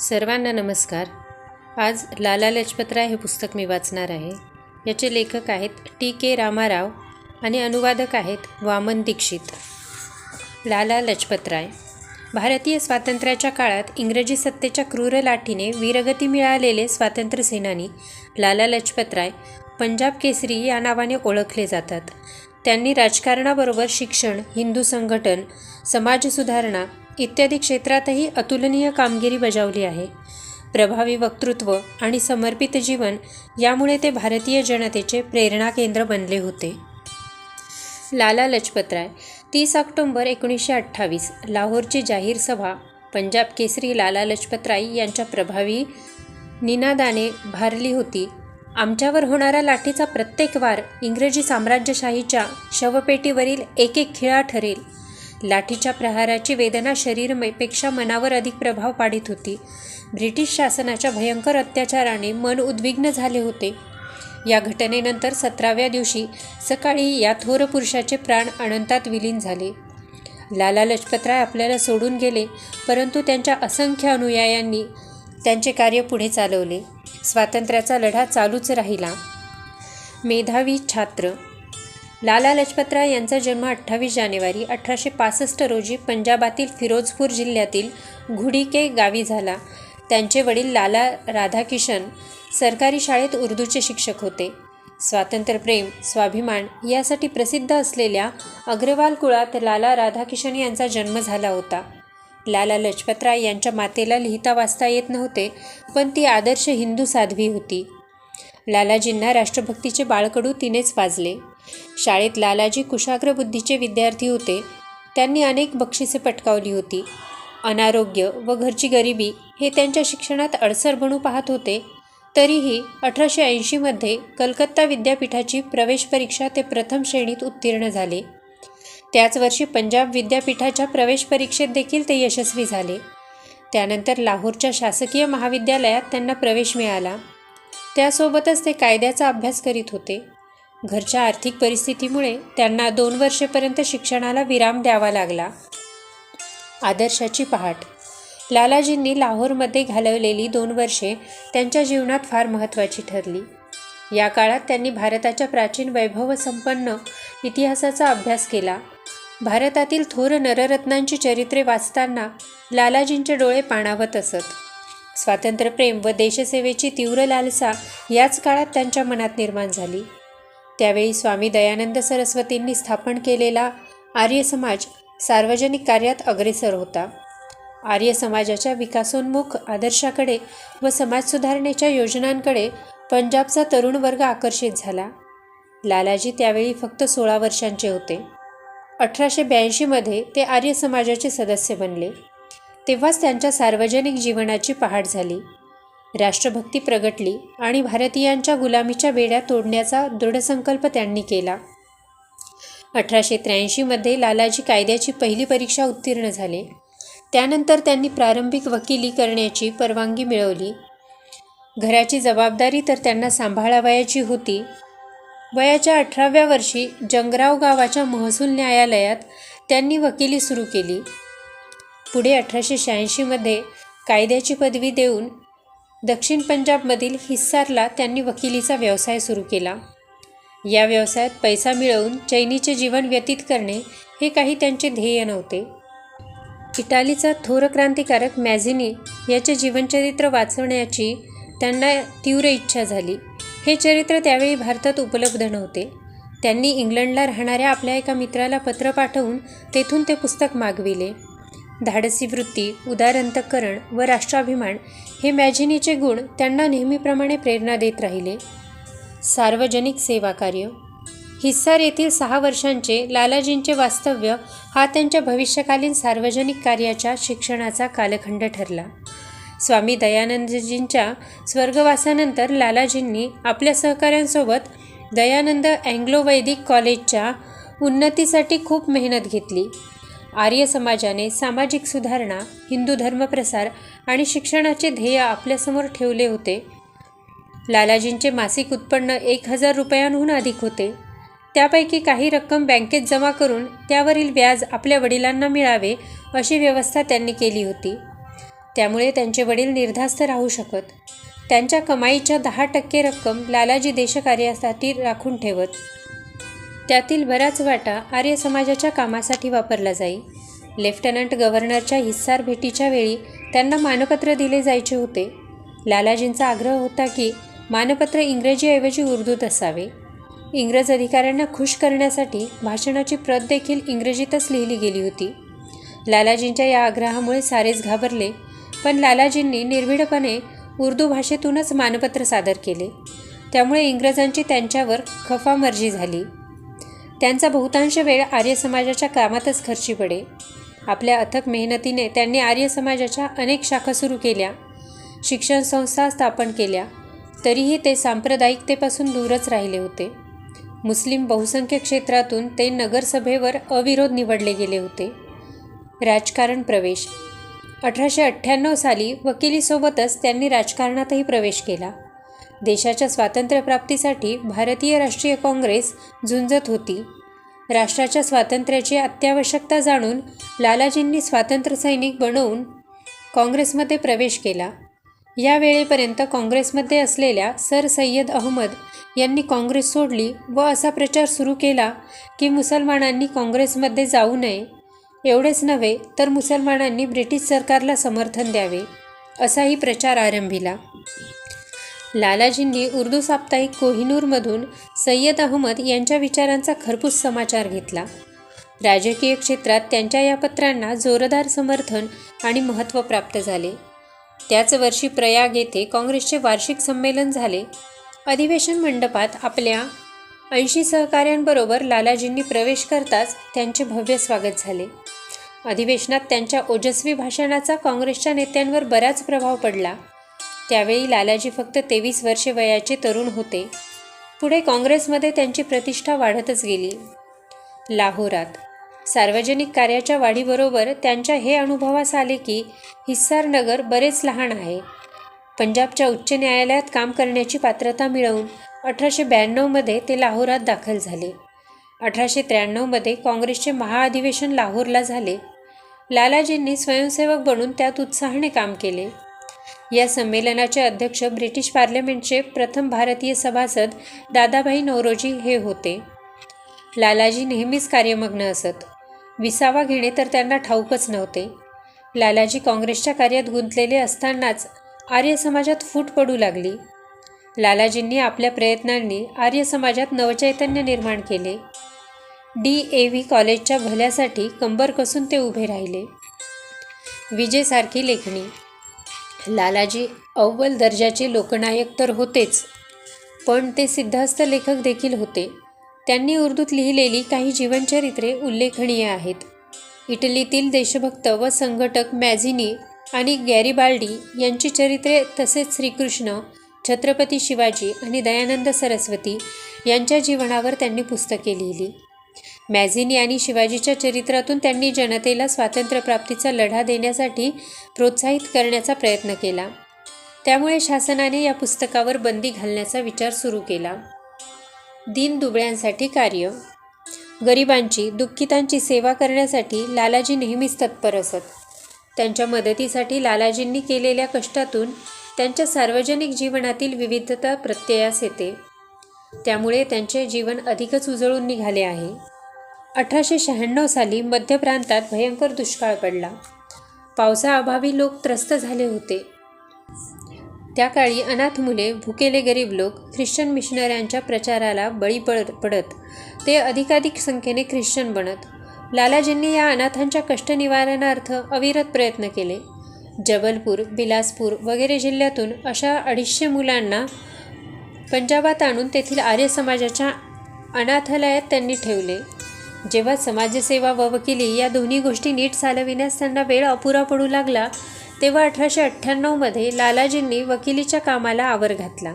सर्वांना नमस्कार. आज लाला लजपतराय हे पुस्तक मी वाचणार आहे. याचे लेखक आहेत टी के रामाराव आणि अनुवादक आहेत वामन दीक्षित. लाला लजपतराय भारतीय स्वातंत्र्याच्या काळात इंग्रजी सत्तेच्या क्रूर लाठीने वीरगती मिळालेले स्वातंत्र्यसेनानी लाला लजपतराय पंजाब केसरी या नावाने ओळखले जातात. त्यांनी राजकारणाबरोबर शिक्षण हिंदू संघटन समाजसुधारणा इत्यादी क्षेत्रातही अतुलनीय कामगिरी बजावली आहे. प्रभावी वक्तृत्व आणि समर्पित जीवन यामुळे ते भारतीय जनतेचे प्रेरणा केंद्र बनले होते. लाला लजपतराय तीस ऑक्टोंबर एकोणीसशे अठ्ठावीस लाहोरची जाहीर सभा पंजाब केसरी लाला लजपतराय यांच्या प्रभावी निनादाने भारली होती. आमच्यावर होणारा लाठीचा प्रत्येक वार इंग्रजी साम्राज्यशाहीच्या शवपेटीवरील एक एक खिळा ठरेल. लाठीच्या प्रहाराची वेदना शरीरपेक्षा मनावर अधिक प्रभाव पाडित होती. ब्रिटिश शासनाच्या भयंकर अत्याचाराने मन उद्विग्न झाले होते. या घटनेनंतर सतराव्या दिवशी सकाळी या थोर पुरुषाचे प्राण अनंतात विलीन झाले. लाला लजपतराय आपल्याला सोडून गेले परंतु त्यांच्या असंख्य अनुयायांनी त्यांचे कार्य पुढे चालवले. स्वातंत्र्याचा लढा चालूच राहिला. मेधावी छात्र लाला लजपतराय यांचा जन्म अठ्ठावीस जानेवारी अठराशे पासष्ट रोजी पंजाबातील फिरोजपूर जिल्ह्यातील घुडीके गावी झाला. त्यांचे वडील लाला राधाकिशन सरकारी शाळेत उर्दूचे शिक्षक होते. स्वातंत्र्यप्रेम स्वाभिमान यासाठी प्रसिद्ध असलेल्या अग्रवाल कुळात लाला राधाकिशन यांचा जन्म झाला होता. लाला लजपतराय यांच्या मातेला लिहिता वाचता येत नव्हते पण ती आदर्श हिंदू साध्वी होती. लालाजींना राष्ट्रभक्तीचे बाळकडू तिनेच वाजले. शाळेत लालाजी कुशाग्र बुद्धीचे विद्यार्थी होते. त्यांनी अनेक बक्षिसे पटकावली होती. अनारोग्य व घरची गरिबी हे त्यांच्या शिक्षणात अडसर बनू पाहत होते. तरीही अठराशे ऐंशीमध्ये कलकत्ता विद्यापीठाची प्रवेश परीक्षा ते प्रथम श्रेणीत उत्तीर्ण झाले. त्याच वर्षी पंजाब विद्यापीठाच्या प्रवेश परीक्षेत देखील ते यशस्वी झाले. त्यानंतर लाहोरच्या शासकीय महाविद्यालयात त्यांना प्रवेश मिळाला. त्यासोबतच ते कायद्याचा अभ्यास करीत होते. घरच्या आर्थिक परिस्थितीमुळे त्यांना दोन वर्षेपर्यंत शिक्षणाला विराम द्यावा लागला. आदर्शाची पहाट. लालाजींनी लाहोरमध्ये घालवलेली दोन वर्षे त्यांच्या जीवनात फार महत्त्वाची ठरली. या काळात त्यांनी भारताच्या प्राचीन वैभवसंपन्न इतिहासाचा अभ्यास केला. भारतातील थोर नररत्नांची चरित्रे वाचताना लालाजींचे डोळे पाणावत असत. स्वातंत्र्यप्रेम व देशसेवेची तीव्र लालसा याच काळात त्यांच्या मनात निर्माण झाली. त्यावेळी स्वामी दयानंद सरस्वतींनी स्थापन केलेला आर्य समाज सार्वजनिक कार्यात अग्रेसर होता. आर्य समाजाच्या विकासोन्मुख आदर्शाकडे व समाज सुधारणेच्या योजनांकडे पंजाबचा तरुण वर्ग आकर्षित झाला. लालाजी त्यावेळी फक्त सोळा वर्षांचे होते. अठराशे ब्याऐंशीमध्ये ते आर्य समाजाचे सदस्य बनले. तेव्हाच त्यांच्या सार्वजनिक जीवनाची पहाट झाली. राष्ट्रभक्ती प्रगटली आणि भारतीयांच्या गुलामीच्या बेड्या तोडण्याचा दृढसंकल्प त्यांनी केला. अठराशे त्र्याऐंशीमध्ये लालाजी कायद्याची पहिली परीक्षा उत्तीर्ण झाले. त्यानंतर त्यांनी प्रारंभिक वकिली करण्याची परवानगी मिळवली. घराची जबाबदारी तर त्यांना सांभाळावयाची होती. वयाच्या अठराव्या वर्षी जंगराव गावाच्या महसूल न्यायालयात त्यांनी वकिली सुरू केली. पुढे अठराशे शहाऐंशीमध्ये कायद्याची पदवी देऊन दक्षिण पंजाबमधील हिस्सारला त्यांनी वकिलीचा व्यवसाय सुरू केला. या व्यवसायात पैसा मिळवून चैनीचे जीवन व्यतीत करणे हे काही त्यांचे ध्येय नव्हते. इटालीचा थोर क्रांतिकारक मॅझिनी याचे जीवनचरित्र वाचवण्याची त्यांना तीव्र इच्छा झाली. हे चरित्र त्यावेळी भारतात उपलब्ध नव्हते. त्यांनी इंग्लंडला राहणाऱ्या आपल्या एका मित्राला पत्र पाठवून तेथून ते पुस्तक मागविले. धाडसी वृत्ती उदारंतकरण व राष्ट्राभिमान हे मॅझिनीचे गुण त्यांना नेहमीप्रमाणे प्रेरणा देत राहिले. सार्वजनिक सेवा कार्य. हिस्सार येथील सहा वर्षांचे लालाजींचे वास्तव्य हा त्यांच्या भविष्यकालीन सार्वजनिक कार्याच्या शिक्षणाचा कालखंड ठरला. स्वामी दयानंदजींच्या स्वर्गवासानंतर लालाजींनी आपल्या सहकाऱ्यांसोबत दयानंद अँग्लो वैदिक कॉलेजच्या उन्नतीसाठी खूप मेहनत घेतली. आर्य समाजाने सामाजिक सुधारणा हिंदू धर्मप्रसार आणि शिक्षणाचे ध्येय आपल्यासमोर ठेवले होते. लालाजींचे मासिक उत्पन्न एक हजार रुपयांहून अधिक होते. त्यापैकी काही रक्कम बँकेत जमा करून त्यावरील व्याज आपल्या वडिलांना मिळावे अशी व्यवस्था त्यांनी केली होती. त्यामुळे त्यांचे वडील निर्धास्त राहू शकत. त्यांच्या कमाईच्या दहा टक्के रक्कम लालाजी देशकार्यासाठी राखून ठेवत. त्यातील बराच वाटा आर्य समाजाच्या कामासाठी वापरला जाई. लेफ्टनंट गव्हर्नरच्या हिस्सार भेटीच्या वेळी त्यांना मानपत्र दिले जायचे होते. लालाजींचा आग्रह होता की मानपत्र इंग्रजीऐवजी उर्दूत असावे. इंग्रज अधिकाऱ्यांना खुश करण्यासाठी भाषणाची प्रत देखील इंग्रजीतच लिहिली गेली होती. लालाजींच्या या आग्रहामुळे सारेच घाबरले पण लालाजींनी निर्भीडपणे उर्दू भाषेतूनच मानपत्र सादर केले. त्यामुळे इंग्रजांची त्यांच्यावर खफामर्जी झाली. त्यांचा बहुतांश वेळ आर्य समाजाच्या कामातच खर्ची पडे. आपल्या अथक मेहनतीने त्यांनी आर्य समाजाच्या अनेक शाखा सुरू केल्या. शिक्षण संस्था स्थापन केल्या. तरीही ते सांप्रदायिकतेपासून दूरच राहिले होते. मुस्लिम बहुसंख्य क्षेत्रातून ते नगरसभेवर अविरोध निवडले गेले होते. राजकारण प्रवेश. अठराशे अठ्ठ्याण्णव साली वकिलीसोबतच त्यांनी राजकारणातही प्रवेश केला. देशाच्या स्वातंत्र्यप्राप्तीसाठी भारतीय राष्ट्रीय काँग्रेस झुंजत होती. राष्ट्राच्या स्वातंत्र्याची अत्यावश्यकता जाणून लालाजींनी स्वातंत्र्य सैनिक बनवून काँग्रेसमध्ये प्रवेश केला. या वेळेपर्यंत काँग्रेसमध्ये असलेल्या सर सय्यद अहमद यांनी काँग्रेस सोडली व असा प्रचार सुरू केला की मुसलमानांनी काँग्रेसमध्ये जाऊ नये. एवढेच नव्हे तर मुसलमानांनी ब्रिटिश सरकारला समर्थन द्यावे असाही प्रचार आरंभिला. लालाजींनी उर्दू साप्ताहिक कोहिनूरमधून सय्यद अहमद यांच्या विचारांचा खरपूस समाचार घेतला. राजकीय क्षेत्रात त्यांच्या या पत्रांना जोरदार समर्थन आणि महत्त्व प्राप्त झाले. त्याच वर्षी प्रयाग येथे काँग्रेसचे वार्षिक संमेलन झाले. अधिवेशन मंडपात आपल्या ऐंशी सहकाऱ्यांबरोबर लालाजींनी प्रवेश करताच त्यांचे भव्य स्वागत झाले. अधिवेशनात त्यांच्या ओजस्वी भाषणाचा काँग्रेसच्या नेत्यांवर बराच प्रभाव पडला. त्यावेळी लालाजी फक्त तेवीस वर्षे वयाचे तरुण होते. पुढे काँग्रेसमध्ये त्यांची प्रतिष्ठा वाढतच गेली. लाहोरात. सार्वजनिक कार्याच्या वाढीबरोबर त्यांच्या हे अनुभवास आले की हिस्सारनगर बरेच लहान आहे. पंजाबच्या उच्च न्यायालयात काम करण्याची पात्रता मिळवून अठराशे ब्याण्णवमध्ये ते लाहोरात दाखल झाले. अठराशे त्र्याण्णवमध्ये काँग्रेसचे महाअधिवेशन लाहोरला झाले. लालाजींनी स्वयंसेवक बनून त्यात उत्साहाने काम केले. या संमेलनाचे अध्यक्ष ब्रिटिश पार्लमेंटचे प्रथम भारतीय सभासद दादाभाई नौरोजी हे होते. लालाजी नेहमीच कार्यमग्न असत. विसावा घेणे तर त्यांना ठाऊकच नव्हते. लालाजी काँग्रेसच्या कार्यात गुंतलेले असतानाच आर्य समाजात फूट पडू लागली. लालाजींनी आपल्या प्रयत्नांनी आर्य समाजात नवचैतन्य निर्माण केले. डी. ए. व्ही. कॉलेजच्या भल्यासाठी कंबर कसून ते उभे राहिले. विजेसारखी लेखणी. लालाजी अव्वल दर्जाचे लोकनायक तर होतेच पण ते सिद्धास्त लेखक देखील होते. त्यांनी उर्दूत लिहिलेली काही जीवनचरित्रे उल्लेखनीय आहेत. इटलीतील देशभक्त व संघटक मॅझिनी आणि गॅरिबाल्डी यांची चरित्रे तसेच श्रीकृष्ण छत्रपती शिवाजी आणि दयानंद सरस्वती यांच्या जीवनावर त्यांनी पुस्तके लिहिली. मॅझिनी आणि शिवाजीच्या चरित्रातून त्यांनी जनतेला स्वातंत्र्यप्राप्तीचा लढा देण्यासाठी प्रोत्साहित करण्याचा प्रयत्न केला. त्यामुळे शासनाने या पुस्तकावर बंदी घालण्याचा विचार सुरू केला. दीनदुबळ्यांसाठी कार्य. गरिबांची दुःखितांची सेवा करण्यासाठी लालाजी नेहमीच तत्पर असत. त्यांच्या मदतीसाठी लालाजींनी केलेल्या कष्टातून त्यांच्या सार्वजनिक जीवनातील विविधता प्रत्ययास येते. त्यामुळे त्यांचे जीवन अधिकच उजळून निघाले आहे. अठराशे शहाण्णव साली मध्य प्रांतात भयंकर दुष्काळ पडला. पावसाअभावी लोक त्रस्त झाले होते. त्या काळी अनाथ मुले भुकेले गरीब लोक ख्रिश्चन मिशनऱ्यांच्या प्रचाराला बळी पड पडत. ते अधिकाधिक संख्येने ख्रिश्चन बनत. लालाजींनी या अनाथांच्या कष्टनिवारणार्थ अविरत प्रयत्न केले. जबलपूर बिलासपूर वगैरे जिल्ह्यातून अशा अडीचशे मुलांना पंजाबात आणून तेथील आर्य समाजाच्या अनाथालयात त्यांनी ठेवले. जेव्हा समाजसेवा व वकिली या दोन्ही गोष्टी नीट चालविण्यास त्यांना वेळ अपुरा पडू लागला तेव्हा अठराशे अठ्ठ्याण्णवमध्ये लालाजींनी वकिलीच्या कामाला आवर घातला.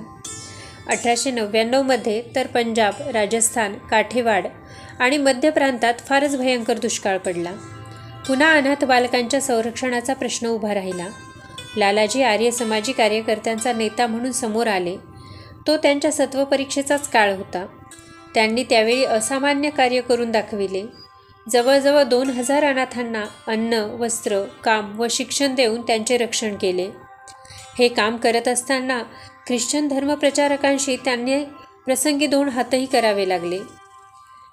अठराशे नव्याण्णवमध्ये तर पंजाब राजस्थान काठेवाड आणि मध्य प्रांतात फारच भयंकर दुष्काळ पडला. पुन्हा अनाथ बालकांच्या संरक्षणाचा प्रश्न उभा राहिला. लालाजी आर्य समाजी कार्यकर्त्यांचा नेता म्हणून समोर आले. तो त्यांच्या सत्वपरीक्षेचाच काळ होता. त्यांनी त्यावेळी असामान्य कार्य करून दाखविले. जवळजवळ दोन हजार अनाथांना अन्न वस्त्र काम व शिक्षण देऊन त्यांचे रक्षण केले. हे काम करत असताना ख्रिश्चन धर्मप्रचारकांशी त्यांनी प्रसंगी दोन हातही करावे लागले.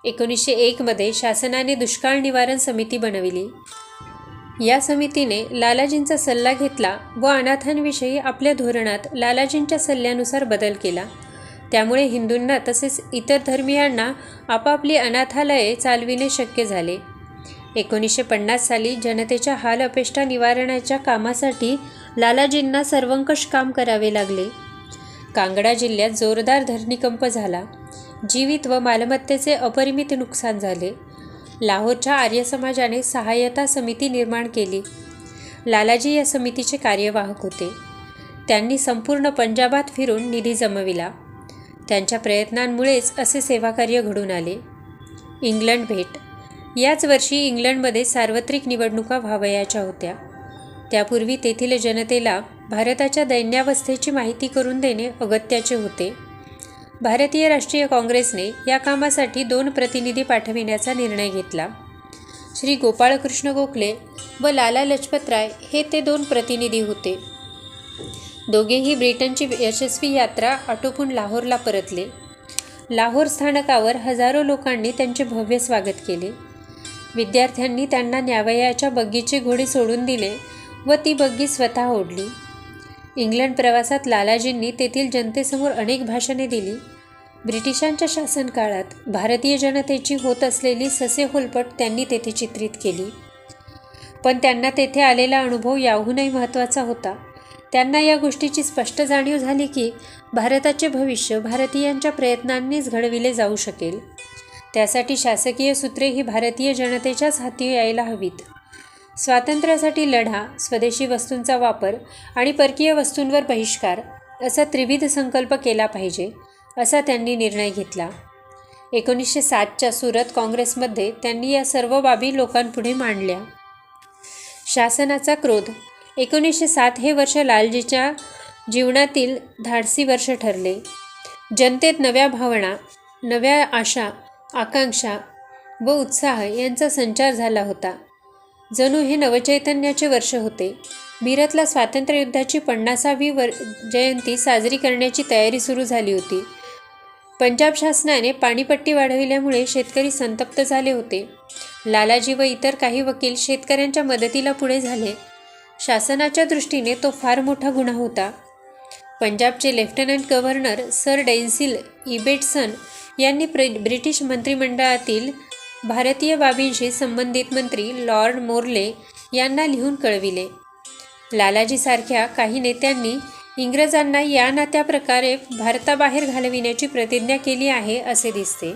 एकोणीसशे एकमध्ये शासनाने दुष्काळ निवारण समिती बनविली. या समितीने लालाजींचा सल्ला घेतला व अनाथांविषयी आपल्या धोरणात लालाजींच्या सल्ल्यानुसार बदल केला. त्यामुळे हिंदूंना तसेच इतर धर्मियांना आपापली अनाथालये चालविणे शक्य झाले. एकोणीसशे पन्नास साली जनतेच्या हाल अपेष्टा निवारणाच्या कामासाठी लालाजींना सर्वंकष काम करावे लागले. कांगडा जिल्ह्यात जोरदार धरणीकंप झाला. जीवित व मालमत्तेचे अपरिमित नुकसान झाले. लाहोरच्या आर्य समाजाने सहाय्यता समिती निर्माण केली. लालाजी या समितीचे कार्यवाहक होते. त्यांनी संपूर्ण पंजाबात फिरून निधी जमविला. त्यांच्या प्रयत्नांमुळेच असे सेवाकार्य घडून आले. इंग्लंड भेट. याच वर्षी इंग्लंडमध्ये सार्वत्रिक निवडणुका व्हावयाच्या होत्या. त्यापूर्वी तेथील जनतेला भारताच्या दैन्यावस्थेची माहिती करून देणे अगत्याचे होते. भारतीय राष्ट्रीय काँग्रेसने या कामासाठी दोन प्रतिनिधी पाठविण्याचा निर्णय घेतला. श्री गोपाळकृष्ण गोखले व लाला लजपतराय हे ते दोन प्रतिनिधी होते. दोघेही ब्रिटनची यशस्वी यात्रा आटोपून लाहोरला परतले. लाहोर स्थानकावर हजारो लोकांनी त्यांचे भव्य स्वागत केले. विद्यार्थ्यांनी त्यांना न्यावयाच्या बग्गीचे घोडे सोडून दिले व ती बग्गी स्वतः ओढली. इंग्लंड प्रवासात लालाजींनी तेथील जनतेसमोर अनेक भाषणे दिली. ब्रिटिशांच्या शासनकाळात भारतीय जनतेची होत असलेली ससे होलपट त्यांनी तेथे चित्रित केली. पण त्यांना तेथे आलेला अनुभव याहूनही महत्त्वाचा होता. त्यांना या गोष्टीची स्पष्ट जाणीव झाली की भारताचे भविष्य भारतीयांच्या प्रयत्नांनीच घडविले जाऊ शकेल. त्यासाठी शासकीय सूत्रे ही भारतीय जनतेच्याच हाती यायला हवीत. स्वातंत्र्यासाठी लढा स्वदेशी वस्तूंचा वापर आणि परकीय वस्तूंवर बहिष्कार असा त्रिविध संकल्प केला पाहिजे असा त्यांनी निर्णय घेतला. एकोणीसशे सातच्या सुरत काँग्रेसमध्ये त्यांनी या सर्व बाबी लोकांपुढे मांडल्या. शासनाचा क्रोध एकोणीसशे सात हे वर्ष लालजीच्या जीवनातील धाडसी वर्ष ठरले. जनतेत नव्या भावना नव्या आशा आकांक्षा व उत्साह यांचा संचार झाला होता. जणू हे नवचैतन्याचे वर्ष होते. मिरतला स्वातंत्र्ययुद्धाची पन्नासावी वर जयंती साजरी करण्याची तयारी सुरू झाली होती. पंजाब शासनाने पाणीपट्टी वाढविल्यामुळे शेतकरी संतप्त झाले होते. लालाजी व इतर काही वकील शेतकऱ्यांच्या मदतीला पुढे झाले. शासनाच्या दृष्टीने तो फार मोठा गुन्हा होता. पंजाबचे lieutenant governor sir Denzil Ibbetson यांनी प्र ब्रिटिश मंत्रिमंडळातील भारतीय बाबींशी संबंधित मंत्री लॉर्ड मोर्ले यांना लिहून कळविले. लालाजीसारख्या काही नेत्यांनी इंग्रजांना या नात्या प्रकारे भारताबाहेर घालविण्याची प्रतिज्ञा केली आहे असे दिसते.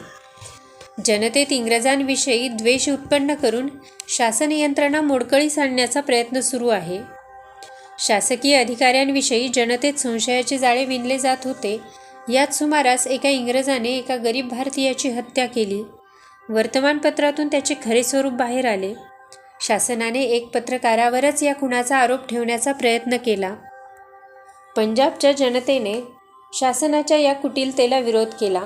जनतेत इंग्रजांविषयी द्वेष उत्पन्न करून शासन यंत्रणा मोडकळीस आणण्याचा प्रयत्न सुरू आहे. शासकीय अधिकाऱ्यांविषयी जनतेत संशयाचे जाळे विणले जात होते. याच सुमारास एका इंग्रजाने एका गरीब भारतीयाची हत्या केली. वर्तमानपत्रातून त्याचे खरे स्वरूप बाहेर आले. शासनाने एक पत्रकारावरच या खुणाचा आरोप ठेवण्याचा प्रयत्न केला. पंजाबच्या जनतेने शासनाच्या या कुटिलतेला विरोध केला.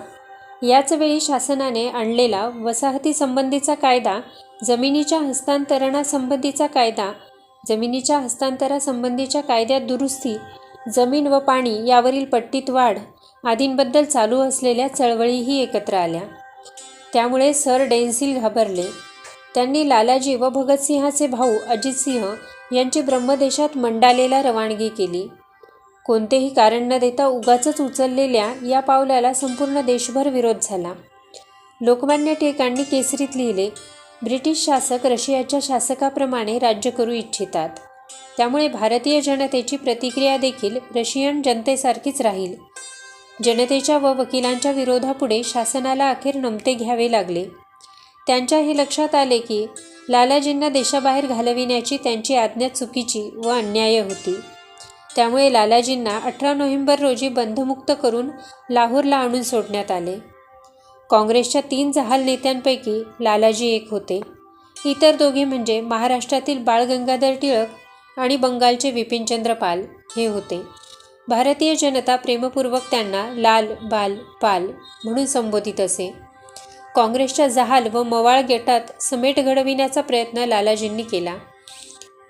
याचवेळी शासनाने आणलेला वसाहती संबंधीचा कायदा जमिनीच्या हस्तांतरणासंबंधीचा कायदा जमिनीच्या हस्तांतरासंबंधीच्या कायद्यात दुरुस्ती जमीन व पाणी यावरील पट्टीत वाढ आदींबद्दल चालू असलेल्या चळवळीही एकत्र आल्या. त्यामुळे सर डेन्सिल घाबरले. त्यांनी लालाजी व भगतसिंहाचे भाऊ अजितसिंह यांची ब्रह्मदेशात मंडालेला रवानगी केली. कोणतेही कारण न देता उगाचच उचललेल्या या पावलाला संपूर्ण देशभर विरोध झाला. लोकमान्य टिळकांनी केसरीत लिहिले ब्रिटिश शासक रशियाच्या शासकाप्रमाणे राज्य करू इच्छितात. त्यामुळे भारतीय जनतेची प्रतिक्रिया देखील रशियन जनतेसारखीच राहील. जनतेच्या व वकिलांच्या विरोधापुढे शासनाला अखेर नमते घ्यावे लागले. त्यांच्या हे लक्षात आले की लालाजींना देशाबाहेर घालविण्याची त्यांची आज्ञा चुकीची व अन्याय होती. त्यामुळे लालाजींना अठरा नोव्हेंबर रोजी बंधमुक्त करून लाहोरला आणून सोडण्यात आले. काँग्रेसच्या तीन जहाल नेत्यांपैकी लालाजी एक होते. इतर दोघे म्हणजे महाराष्ट्रातील बाळ गंगाधर टिळक आणि बंगालचे विपिनचंद्र पाल हे होते. भारतीय जनता प्रेमपूर्वक त्यांना लाल बाल पाल म्हणून संबोधित असे. काँग्रेसच्या जहाल व मवाळ गेटात समेट घडविण्याचा प्रयत्न लालाजींनी केला.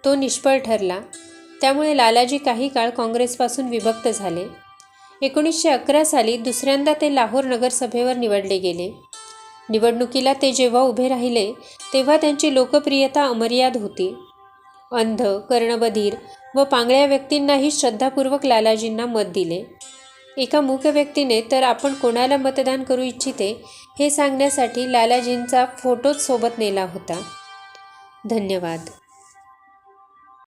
तो निष्फळ ठरला. त्यामुळे लालाजी काही काळ काँग्रेसपासून विभक्त झाले. एकोणीसशे अकरा साली दुसऱ्यांदा ते लाहोर नगरसभेवर निवडले गेले. निवडणुकीला ते जेव्हा उभे राहिले तेव्हा त्यांची लोकप्रियता अमर्याद होती. अंध कर्णबधीर व पांगळ्या व्यक्तींनाही श्रद्धापूर्वक लालाजींना मत दिले. एका मूक व्यक्तीने तर आपण कोणाला मतदान करू इच्छिते हे सांगण्यासाठी लालाजींचा फोटोच सोबत नेला होता. धन्यवाद.